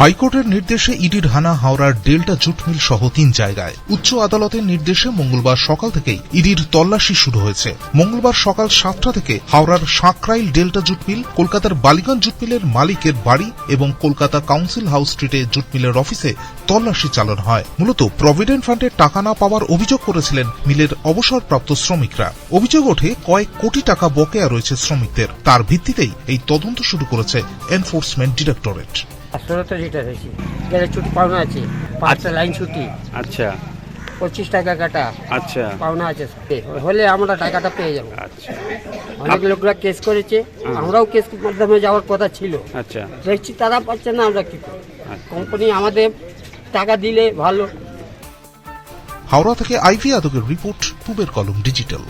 হাইকোর্টের নির্দেশে ইডির হানা হাওড়ার ডেল্টা জুট মিল সহ তিন জায়গায়। উচ্চ আদালতের নির্দেশে মঙ্গলবার সকাল থেকেই ইডির তল্লাশি শুরু হয়েছে। মঙ্গলবার সকাল সাতটা থেকে হাওড়ার সাঁকরাইল ডেল্টা জুট মিল, কলকাতার বালিগঞ্জ জুট মিলের মালিকের বাড়ি এবং কলকাতা কাউন্সিল হাউস স্ট্রিটে জুট মিলের অফিসে তল্লাশি চালানো হয়। মূলত প্রভিডেন্ট ফান্ডের টাকা না পাওয়ার অভিযোগ করেছিলেন মিলের অবসরপ্রাপ্ত শ্রমিকরা। অভিযোগ ওঠে, কয়েক কোটি টাকা বকেয়া রয়েছে শ্রমিকদের। তার ভিত্তিতেই এই তদন্ত শুরু করেছে এনফোর্সমেন্ট ডিরেক্টরেট। ষোলো তো রিটার হয়েছি গেলে ছুটি পাওনা আছে। পাঁচটা লাইন ছুটি। আচ্ছা। পঁচিশ টাকা কাটা। আচ্ছা। পাওনা আছে। হলে আমরা টাকাটা পেয়ে যাব। আচ্ছা। অনেক লোকরা কেস করেছে। আমরাও কেস মাধ্যমে যাওয়ার কথা ছিল। আচ্ছা। দেখছি তারা পাচ্ছে না আমরা কি আচ্ছা। কোম্পানি আমাদের টাকা দিলে ভালো। হাওড়া থেকে আইভি আদকের রিপোর্ট পুবের কলম ডিজিটাল